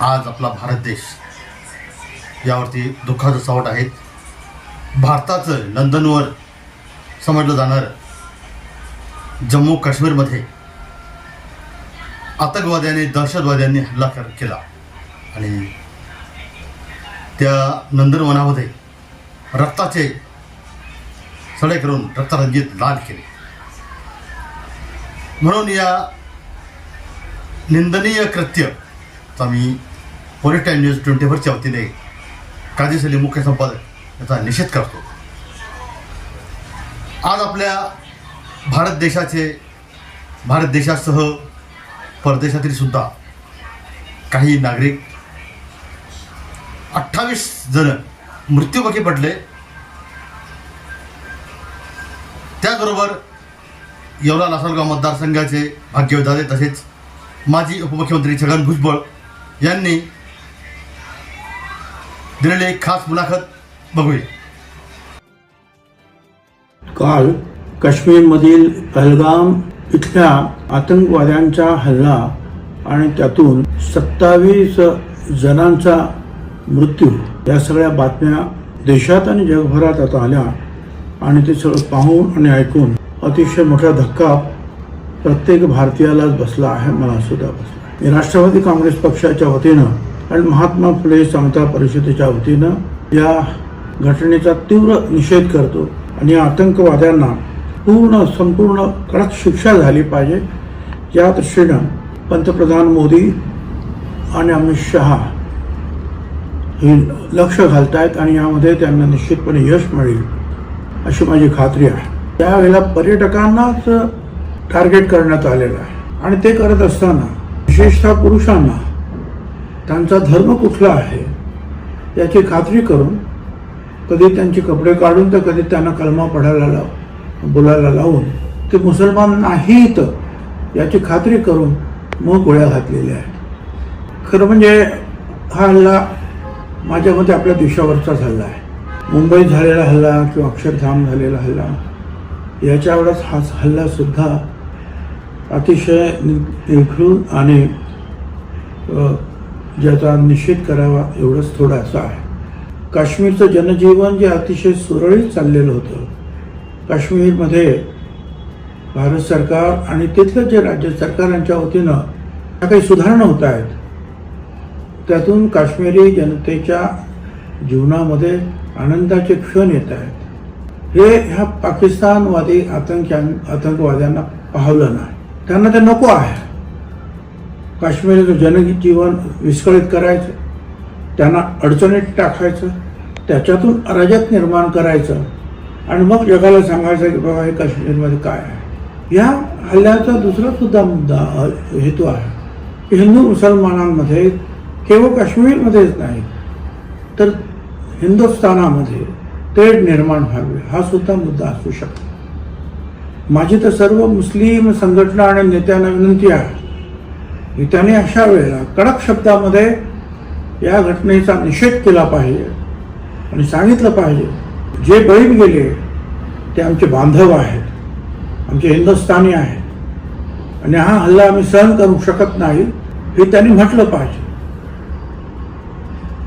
आज आपला भारत देश यावरती दुःखाचं सावट आहेत भारताचं नंदनवर समजलं जाणारं जम्मू काश्मीरमध्ये आतंकवाद्यांनी दहशतवाद्यांनी हल्ला कर केला. आणि त्या नंदनवनामध्ये रक्ताचे सडे करून रक्तरंजित लाल केले. म्हणून या निंदनीय कृत्य मी पोलीस टाईम न्यूज ट्वेंटी फोरच्या वतीने काजी मुख्य संपादक याचा निषेध करतो. आज आपल्या भारत देशाचे भारत देशासह परदेशातील सुद्धा काही नागरिक अठ्ठावीस जण मृत्यूमुखी पडले. त्याचबरोबर येवला लासलगाव मतदारसंघाचे भाग्यविधाते तसेच माजी उपमुख्यमंत्री छगन भुजबळ यांनी दिलेली एक खास मुलाखत बघूया. काल काश्मीरमधील पहलगाम इथल्या आतंकवाद्यांचा हल्ला आणि त्यातून सत्तावीस जणांचा मृत्यू. या सगळ्या बातम्या देशात आणि जगभरात आता आल्या आणि ते सगळं पाहून आणि ऐकून अतिशय मोठा धक्का प्रत्येक भारतीयालाच बसला आहे मला सुद्धा बसला राष्ट्रवादी काँग्रेस पक्षाच्या वतीनं आणि महात्मा फुले समता परिषदेच्या वतीनं या घटनेचा तीव्र निषेध करतो आणि या आतंकवाद्यांना पूर्ण संपूर्ण कडक शिक्षा झाली पाहिजे. या दृष्टीनं पंतप्रधान मोदी आणि अमित शहा हे लक्ष घालतायत आणि यामध्ये त्यांना निश्चितपणे यश मिळेल अशी माझी खात्री आहे. त्यावेळेला पर्यटकांनाच टार्गेट करण्यात आलेलं आहे. आणि ते करत असताना विशेषतः पुरुषांना त्यांचा धर्म कुठला आहे याची खात्री करून कधी त्यांचे कपडे काढून तर कधी त्यांना कलमा पडायला लाव बोलायला लावून ते मुसलमान नाहीत याची खात्री करून मग गोळ्या घातलेल्या आहेत. खरं म्हणजे हा हल्ला माझ्या मते आपल्या देशावरचाच हल्ला आहे. मुंबईत झालेला हल्ला किंवा अक्षरधाम झालेला हल्ला याच्या एवढाच हा हल्लासुद्धा अतिशय नि- निखळून आणि ज्याचा निषेध करावा एवढंच थोडासा आहे. काश्मीरचं जनजीवन जे अतिशय सुरळीत चाललेलं होतं काश्मीरमध्ये भारत सरकार आणि तिथलं जे राज्य सरकारांच्या वतीनं ज्या काही सुधारणा होत आहेत त्यातून काश्मीरी जनतेच्या जीवनामध्ये आनंदाचे क्षण येत आहेत. हे ह्या पाकिस्तानवादी आतंक आतंकवाद्यांना पाहलं नाही. त्यांना ते नको आहे. काश्मीरचं जनजीवन विस्कळीत करायचं त्यांना अडचणीत टाकायचं त्याच्यातून अराजक निर्माण करायचं. आणि मग जगाला सांगायचं की बाबा हे काश्मीरमध्ये काय आहे? या हल्ल्याचा दुसरा सुद्धा मुद्दा हेतू आहे हिंदू मुसलमानांमध्ये केवळ काश्मीरमध्येच नाही तर हिंदुस्थानामध्ये तेढ निर्माण व्हावे हा सुद्धा मुद्दा असू शकतो. माझी तर सर्व मुस्लिम संघटना आणि नेत्यांना विनंती आहे की त्यांनी अशा वेळेला कडक शब्दामध्ये या घटनेचा निषेध केला पाहिजे आणि सांगितलं पाहिजे जे बळी गेले ते आमचे बांधव आहेत आमचे हिंदुस्थानी आहेत. आणि हा हल्ला आम्ही सहन करू शकत नाही हे त्यांनी म्हटलं पाहिजे.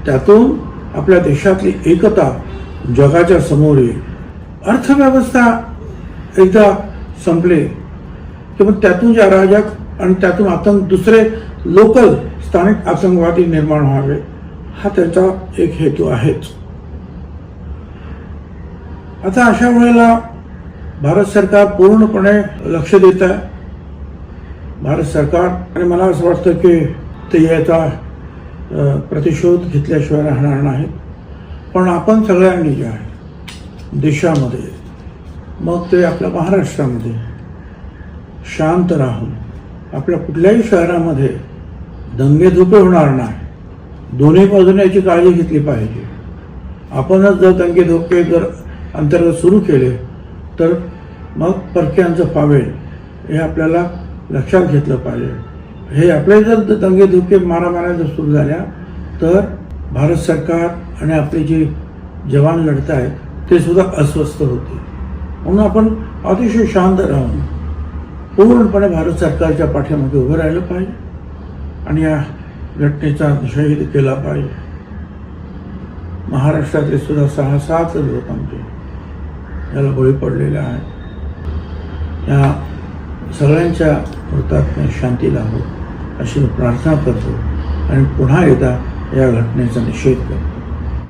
त्यातून आपल्या देशातली एकता जगाच्या समोर येईल. अर्थव्यवस्था एकदा संपले. की मग त्यातून जे अराजक आणि त्यातून आतंक दुसरे लोकल स्थानिक आतंकवादी निर्माण व्हावे हा त्याचा एक हेतू आहेच. आता अशा वेळेला भारत सरकार पूर्णपणे लक्ष देत आहे. भारत सरकार आणि मला असं वाटतं की ते याचा प्रतिशोध घेतल्याशिवाय राहणार नाहीत. पण आपण सगळ्यांनी जे आहे देशामध्ये मग ते आपल्या महाराष्ट्रामध्ये शांत राहून आपल्या कुठल्याही शहरामध्ये दंगेधुपे होणार नाही. दोन्ही बाजूने याची काळजी घेतली पाहिजे. आपणच जर दंगेधोके जर अंतर्गत सुरू केले तर मग परक्यांचं पावेल हे आपल्याला लक्षात घेतलं पाहिजे. हे आपले जर दंगेधुके मारामाऱ्या जर सुरू झाल्या तर भारत सरकार आणि आपले जे जवान लढत आहेत ते सुद्धा अस्वस्थ होते म्हणून आपण अतिशय शांत राहून पूर्णपणे भारत सरकारच्या पाठीमध्ये उभं राहिलं पाहिजे आणि या घटनेचा निषेध केला पाहिजे. महाराष्ट्रातले सुद्धा सहा सात लोक आमचे याला बळी पडलेले आहेत. या सगळ्यांच्या हुतात्म्य शांती लाभो अशी प्रार्थना करतो आणि पुन्हा एकदा या घटनेचा निषेध करतो.